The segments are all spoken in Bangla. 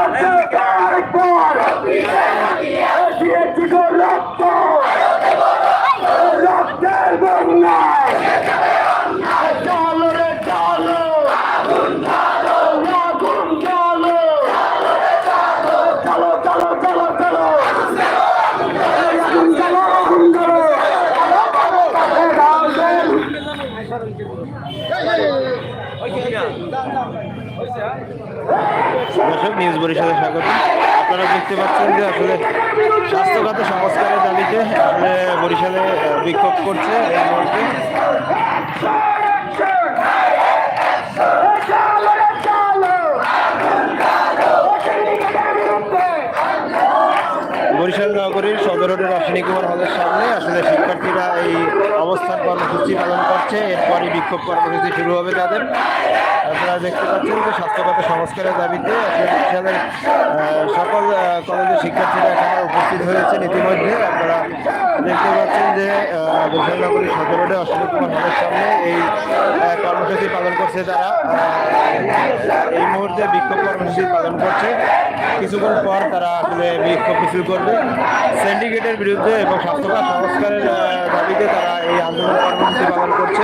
আরেকবার আপনারা দেখতে পাচ্ছেন যে আসলে স্বাস্থ্যগত সংস্কারের দাবিতে আসলে বরিশালে বিক্ষোভ করছে এই মুহূর্তে। বরিশাল নগরীর সদর রোডের অশ্বিনী কুমার হলের সামনে আসলে শিক্ষার্থীরা এই অবস্থান কর্মসূচি পালন করছে। এরপরই বিক্ষোভ কর্মসূচি শুরু হবে তাদের। আপনারা দেখতে পাচ্ছেন যে স্বাস্থ্যগত সংস্কারের দাবিতে সকল কলেজের শিক্ষার্থীরা এখানে উপস্থিত হয়েছেন ইতিমধ্যে। আপনারা দেখতে পাচ্ছেন যে নগরীর সদর রোডে অশোক কুমার হলের সামনে এই কর্মসূচি পালন করছে তারা। এই মুহূর্তে বিক্ষোভ কর্মসূচি পালন করছে। কিছুক্ষণ পর তারা আসলে বিক্ষোভ মিছিল করবে। সিন্ডিকেটের বিরুদ্ধে এবং স্বাস্থ্য সংস্কারের দাবিতে তারা এই আন্দোলন কর্মসূচি পালন করছে।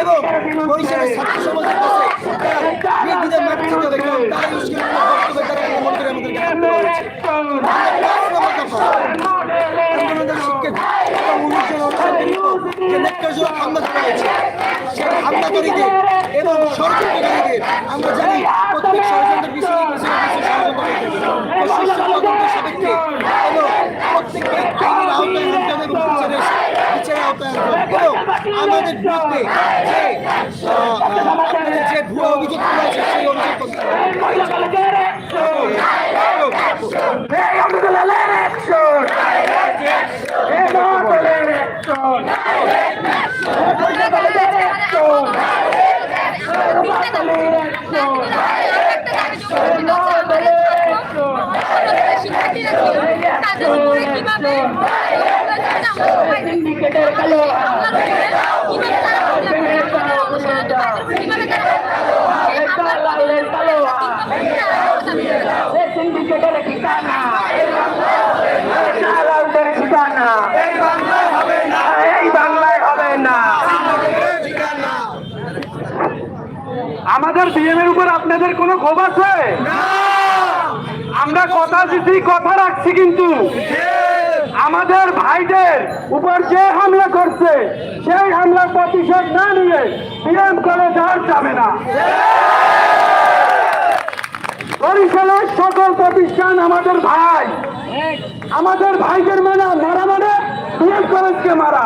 এবং বরিশালের ছাত্র সমাজের কাছে বিরোধীদের মাতৃত্ব দেখলাম, তারা ইউসুফের বক্তব্যের দ্বারা প্রমাণ করে আমাদের শিক্ষার্থী এবং উনিশশো যে আমরা জানি প্রত্যেক আমাদের বিরুদ্ধে যে ভুয়া অভিযোগ করা হয়েছে সেই অভিযোগ করতে হবে এই সিন্ডিকেটের কালো দালালের সিন্ডিকেটের ঠিকানা ঠিকানা এই বাংলায় হবে না এই বাংলায় হবে আমাদের বিএমের উপর আপনাদের কোনো ক্ষোভ আছে? আমরা কথা দিচ্ছি কথা রাখছি কিন্তু। আমাদের ভাইদের উপর যে হামলা করছে, সেই হামলার প্রতিশোধ না নিয়ে বিএম করে যাওয়া যাবে না। বরিশালের সকল প্রতিষ্ঠান আমাদের ভাই, আমাদের ভাইদের মানা, মারা মানে বিএম কলেজকে মারা।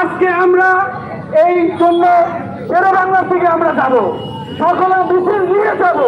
আজকে আমরা এই জন্য শেরে বাংলা থেকে আমরা যাব। সকলে মিছিল নিয়ে যাব।